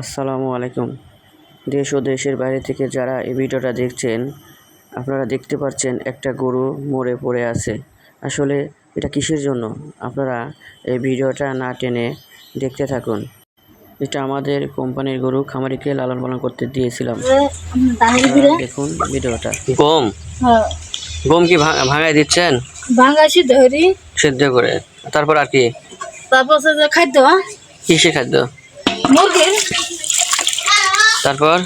আসসালামু আলাইকুম। দেশ ও দেশের বাইরে থেকে যারা এই ভিডিওটা দেখছেন আপনারা দেখতে পাচ্ছেন একটা গরু মরে পড়ে আছে। আসলে এটা কিসের জন্য? আপনারা এই ভিডিওটা না টেনে দেখতে থাকুন। এটা আমাদের কোম্পানির গরু খামারিকে লালন পালন করতে দিয়েছিলাম। দেখুন ভিডিওটা। গম? হ্যাঁ। গম কি ভাঙাই দিচ্ছেন? ভাঙাছি ধরি সেদ্ধ করে। তারপর আর কি? তারপর খাদ্য কিসে খাদ্য? মুরগির। তারপর?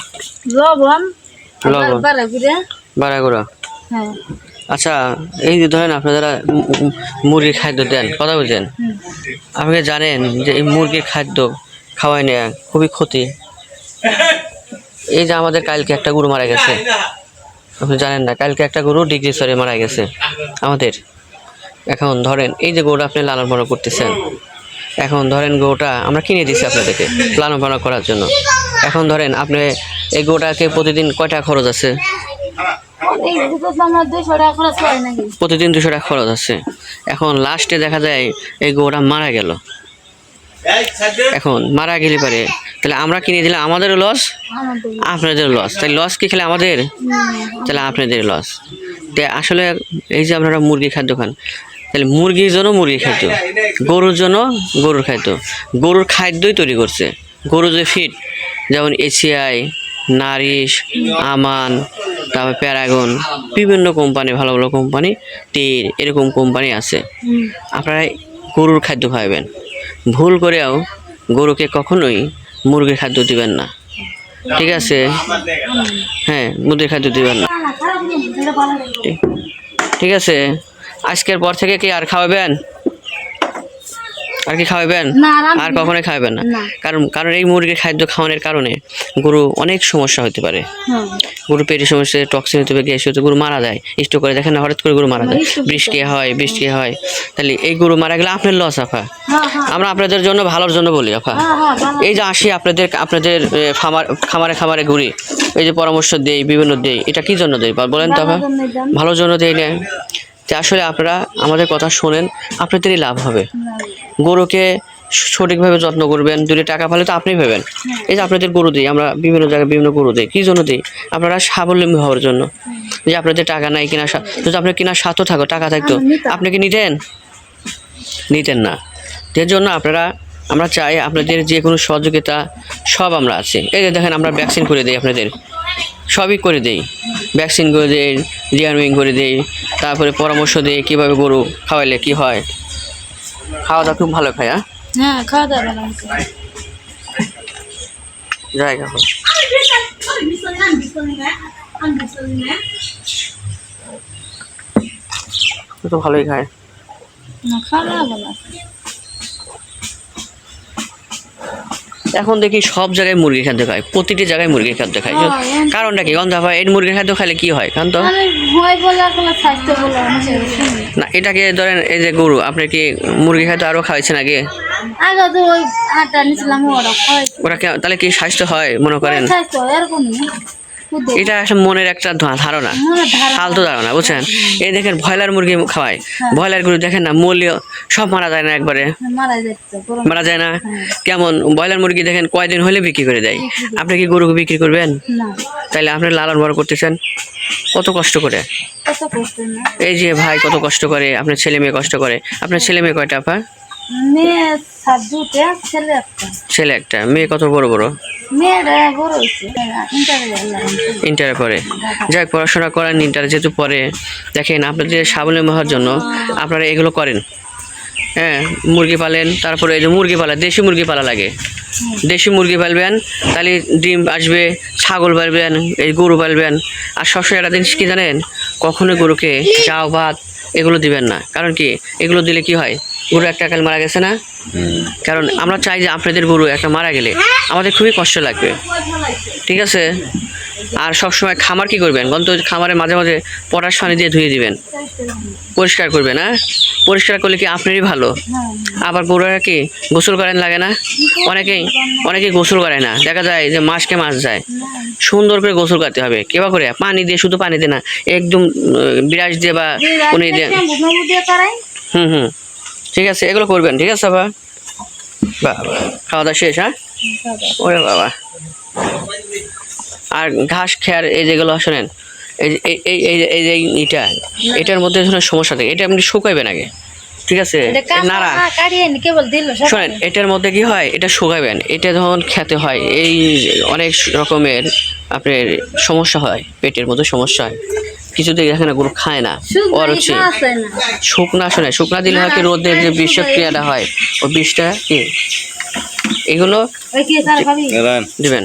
লবণ লবণ। বাড়া গুঁড়ো হ্যাঁ। আচ্ছা এই যে ধরেন আপনি যারা মুরগির খাদ্য দেন কথা বলছেন? আপনি জানেন যে এই মুরগির খাদ্য খাওয়াই নেওয়া খুবই ক্ষতি। এই যে আমাদের কালকে একটা গরু মারা গেছে। আপনি জানেন না কালকে একটা গরু ডিগ্রি সরে মারা গেছে আমাদের। এখন ধরেন এই যে গরুটা আপনি লালন পালন করতেছেন। এখন ধরেন গরুটা আমরা কিনে দিচ্ছি আপনাদেরকে লালন পালন করার জন্য। এখন ধরেন আপনি এই গরুটাকে প্রতিদিন কয়টা খরচ আছে? প্রতিদিন দুশো টাকা খরচ আছে। এখন লাস্টে দেখা যায় এই গোটা মারা গেল। এখন মারা গেলে পারে তাহলে আমরা কিনে দিলে আমাদেরও লস আপনাদের লস তাই লস কি খেলে আমাদের? তাহলে আপনাদের লস তো আসলে এই যে আপনারা মুরগি খাদ্য খান, তাহলে মুরগির জন্য মুরগি খাদ্য, গরুর জন্য গরুর খাদ্য। গরুর খাদ্যই তৈরি করছে। গরু যে ফিট যেমন এসিআই, নারিশ, আমান, তারপর প্যারাগন, বিভিন্ন কোম্পানি, ভালো ভালো কোম্পানি টের এরকম কোম্পানি আছে। আপনারা গরুর খাদ্য খাওয়াবেন ভুল করেও গরুকে কখনোই মুরগির খাদ্য দিবেন না। ঠিক আছে? হ্যাঁ মুরগির খাদ্য দিবেন না। ঠিক আছে? আজকের পর থেকে কি আর খাওয়াবেন? আর কি খাওয়াবেন আর কখনোই খাওয়াবেন না। কারণ কারণ এই মুরগির খাদ্য খাওয়ানোর কারণে গরু অনেক সমস্যা হতে পারে। হ্যাঁ। গরু পেটের সমস্যা টক্সিন হতে পারে গ্যাস হতে গরু মারা যায়। স্টোক করে দেখেন না হঠাৎ করে গরু মারা যায়। বৃষ্টি হয় বৃষ্টি হয়। তাহলে এই গরু মারা গেলে আপনার লস আফা। হ্যাঁ, হ্যাঁ। আমরা আপনাদের জন্য ভালোর জন্য বলি আফা। হ্যাঁ, হ্যাঁ। এই যে আসি আপনাদের আপনাদের খামার খামারে খামারে ঘুরি এই যে পরামর্শ দেই বিভিন্ন দেই এটা কি জন্য দেই বলেন তো আফা। ভালোর ভালোর জন্য দেই না। যে আসলে আপনারা আমাদের কথা শোনেন আপনাদেরই লাভ হবে। গরুকে সঠিকভাবে যত্ন করবেন দূরে টাকা পালে তো আপনি পাবেন এই যে আপনাদের গরু দিই আমরা বিভিন্ন জায়গায় বিভিন্ন গরু দিই কী জন্য দিই? আপনারা স্বাবলম্বী হওয়ার জন্য। যে আপনাদের টাকা নাই কিনা যদি আপনার কিনা স্বার্থ থাকো টাকা থাকতো আপনি কি নিতেন? নিতেন না। এর জন্য আপনারা আমরা চাই আপনাদের যে কোনো সহযোগিতা সব আমরা আছি। এই যে দেখেন আমরা ভ্যাকসিন করে দিই আপনাদের। সবই করে দেই। ভ্যাকসিন করে দেই ডিআরমিং করে দেই তারপরে পরামর্শ দিই কীভাবে গরু খাওয়াইলে কি হয়। খাওয়া দাওয়া খুব ভালো খায় হ্যাঁ? হ্যাঁ খাওয়া দাওয়া। জায়গা তো ভালোই খায়। না, খাওয়া ভালো আছে। এখন দেখি সব জায়গায় মুরগি খাদ্য খায় প্রতিটি জায়গায় মুরগির খাদ্য খায় হ্যাঁ, কারণটা কি গন্ধা ভাই এই মুরগির খাদ্য খাইলে কি হয় কারণ তো। না এটাকে ধরেন এই যে গরু আপনি কি মুরগি খাদ্য আরও খাওয়াইছেন আগে আগে তো ওই আটা নিছিলাম ওরা খাওয়াইছে। ওরা কি তাহলে কি স্বাস্থ্য হয় মনে করেন স্বাস্থ্য এরকম খুদে। এটা মনের একটা ধা- ধারণা। ফালতু ধারণা বুঝছেন? এই দেখেন ব্রয়লার মুরগি খাওয়ায়। ব্রয়লার গরু দেখেন না মূল্য সব মারা যায় না একবারে। মারা গরম। মারা যায় না? কেমন? ব্রয়লার মুরগি দেখেন কয়দিন হলে বিক্রি করে দেয়? আপনি কি গরুকে বিক্রি করবেন? না। তাইলে আপনি লালন বড় করতেছেন? কত কষ্ট করে? এই যে ভাই কত কষ্ট করে আপনার ছেলে মেয়ে কষ্ট করে। আপনার ছেলে মেয়ে কয়টা আপা? মেয়ে সাত দুটে ছেলে একটা মেয়ে কত বড় বড়? ইন্টারে পড়ে। যাই পড়াশোনা করেন ইন্টারে যেহেতু পরে দেখেন আপনাদের স্বাবলম্বী হওয়ার জন্য আপনারা এগুলো করেন। হ্যাঁ মুরগি পালেন, তারপরে এই যে মুরগি পালা, দেশি মুরগি পালা লাগে। দেশি মুরগি পালবেন, তাহলে ডিম আসবে, ছাগল পালবেন, এই গরু পালবেন। আর সবসময় একটা জিনিস কি জানেন? কখনো গরুকে চাও, ভাত, এগুলো দিবেন না। কারণ কি? এগুলো দিলে কি হয়? গরু একটা কাল মারা গেছে না? কারণ আমরা চাই যে আপনাদের গরু একটা মারা গেলে। আমাদের খুবই কষ্ট লাগবে। ঠিক আছে? আর সবসময় খামার কি করবেন? গন্ত খামারে মাঝে মাঝে পটাশ পানি দিয়ে ধুয়ে দিবেন। পরিষ্কার করবেন হ্যাঁ? পরিষ্কার করলে কি আপনারই ভালো? আবার গরুরা কি গোসল করেন লাগে না? অনেকেই অনেকেই গোসল করে না। দেখা যায় যে মাসকে মাস যায়। সুন্দর করে গোসল করতে হবে। কেবা করে? পানি দিয়ে শুধু পানি দিয়ে না। একদম বিরাজ দিয়ে বা উনি দিয়ে দিয়ে হুম হুম। ঠিক আছে এগুলো করবেন ঠিক আছে বা বাহ, বাহ। খাওয়া দাওয়া শেষ হ্যাঁ? ওরে বাবা। আর ঘাস খেয়ার এই যেগুলো শোনেন এই এই এই যে- ইটা এটার মধ্যে ধরুন সমস্যা থাকে এটা আপনি শুকাইবেন আগে ঠিক আছে? নাড়া। দিল শোনেন এটার মধ্যে কি হয়? এটা শুকাবেন এটা যখন খেতে হয় এই অনেক রকমের আপনার সমস্যা হয় পেটের মধ্যে সমস্যা হয়। কিছুতেই দেখে না গরু খায় না। অরুচি শুকনা শোনে শুকনা দিলে হয় কি রোদের যে বিষক্রিয়াটা হয় ও বিষটা কি? এগুলো দিবেন।